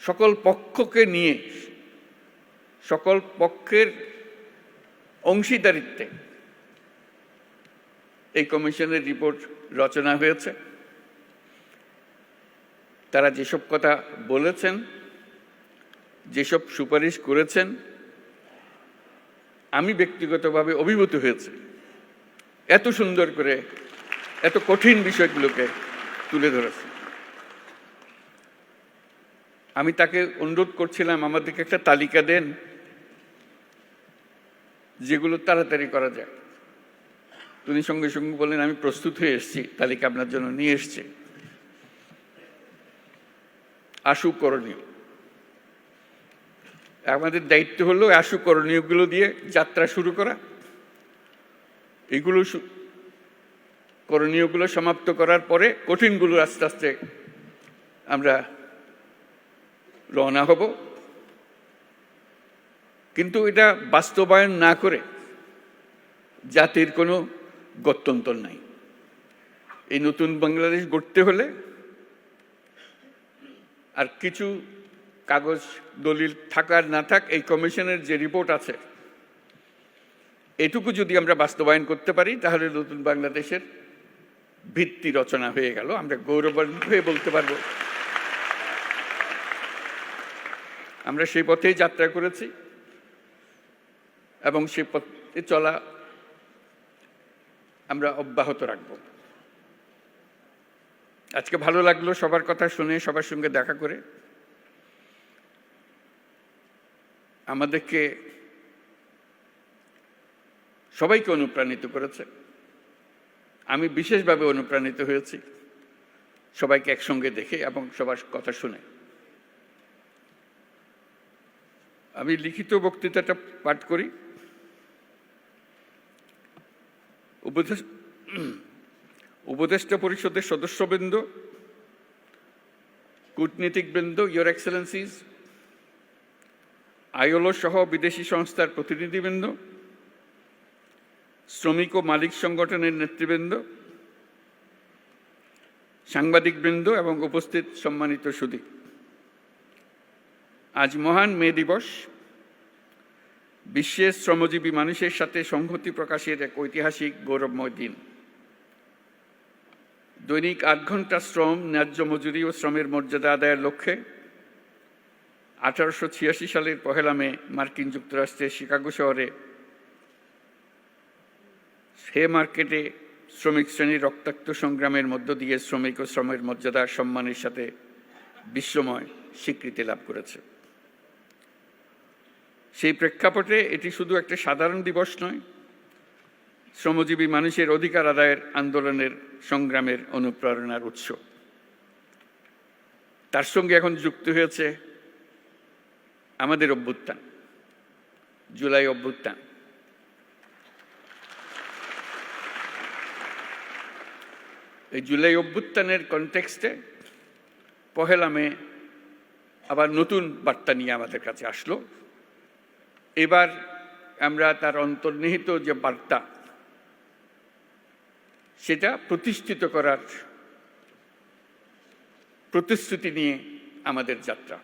সকল পক্ষকে নিয়ে, সকল পক্ষের অংশীদারিত্বে এই কমিশনের রিপোর্ট রচনা হয়েছে। তারা যেসব কথা বলেছেন, যেসব সুপারিশ করেছেন, আমি ব্যক্তিগতভাবে অভিভূত হয়েছে। এত সুন্দর করে, এত কঠিন বিষয়গুলোকে তুলে ধরেছে আমি তাকে অনুরোধ করছিলাম আমাদেরকে একটা তালিকা দেন যেগুলো তাড়াতাড়ি করা যায় তিনি সঙ্গে সঙ্গে বললেন, আমি প্রস্তুত হয়ে এসেছি, তালিকা আপনার জন্য নিয়ে এসছি। আশু করণীয়। আমাদের দায়িত্ব হলো আশু করণীয়গুলো দিয়ে যাত্রা শুরু করা। এগুলো করণীয়গুলো সমাপ্ত করার পরে কঠিনগুলো আস্তে আস্তে আমরা রওনা হব। কিন্তু এটা বাস্তবায়ন না করে জাতির কোনো গত্যন্তর নাই। এই নতুন বাংলাদেশ গড়তে হলে আর কিছু কাগজ দলিল থাকার না থাক, এই কমিশনের যে রিপোর্ট আছে, এটুকু যদি আমরা বাস্তবায়ন করতে পারি, তাহলে নতুন বাংলাদেশের ভিত্তি রচনা হয়ে গেল। আমরা গৌরবান্বিত হয়ে বলতে পারব। আমরা সেই পথেই যাত্রা করেছি এবং সেই পথে চলা আমরা অব্যাহত রাখব। আজকে ভালো লাগল সবার কথা শুনে, সবার সঙ্গে দেখা করে। আমাদেরকে সবাইকে অনুপ্রাণিত করেছে। আমি বিশেষভাবে অনুপ্রাণিত হয়েছি সবাইকে একসঙ্গে দেখে এবং সবার কথা শুনে। আমি লিখিত বক্তৃতাটা পাঠ করি। উপদেষ্টা পরিষদের সদস্যবৃন্দ, কূটনীতিকবৃন্দ ইয়োর এক্সেলেন্সিস আইওলো সহ বিদেশি সংস্থার প্রতিনিধিবৃন্দ, শ্রমিক ও মালিক সংগঠনের নেতৃবৃন্দ, সাংবাদিকবৃন্দ এবং উপস্থিত সম্মানিত সুদী। আজ মহান মে দিবস। বিশ্বের শ্রমজীবী মানুষের সাথে সংহতি প্রকাশের এক ঐতিহাসিক গৌরবময় দিন। দৈনিক আট ঘণ্টা শ্রম, ন্যায্য মজুরি ও শ্রমের মর্যাদা আদায়ের লক্ষ্যে আঠারোশো ছিয়াশি সালের পহেলা মে মার্কিন যুক্তরাষ্ট্রের শিকাগো শহরে হে মার্কেটে শ্রমিক শ্রেণির রক্তাক্ত সংগ্রামের মধ্য দিয়ে শ্রমিক ও শ্রমের মর্যাদা সম্মানের সাথে বিশ্বময় স্বীকৃতি লাভ করেছে। সেই প্রেক্ষাপটে এটি শুধু একটা সাধারণ দিবস নয়, শ্রমজীবী মানুষের অধিকার আদায়ের আন্দোলনের সংগ্রামের অনুপ্রেরণার উৎস। তার সঙ্গে এখন যুক্ত হয়েছে আমাদের অভ্যুত্থান, জুলাই অভ্যুত্থান। এই জুলাই অভ্যুত্থানের কনটেক্সটে পহেলা মে আবার নতুন বার্তা নিয়ে আমাদের কাছে আসলো। এবার আমরা তার অন্তর্নিহিত যে বার্তা সেটা প্রতিষ্ঠিত করার প্রতিশ্রুতি নিয়ে আমাদের যাত্রা।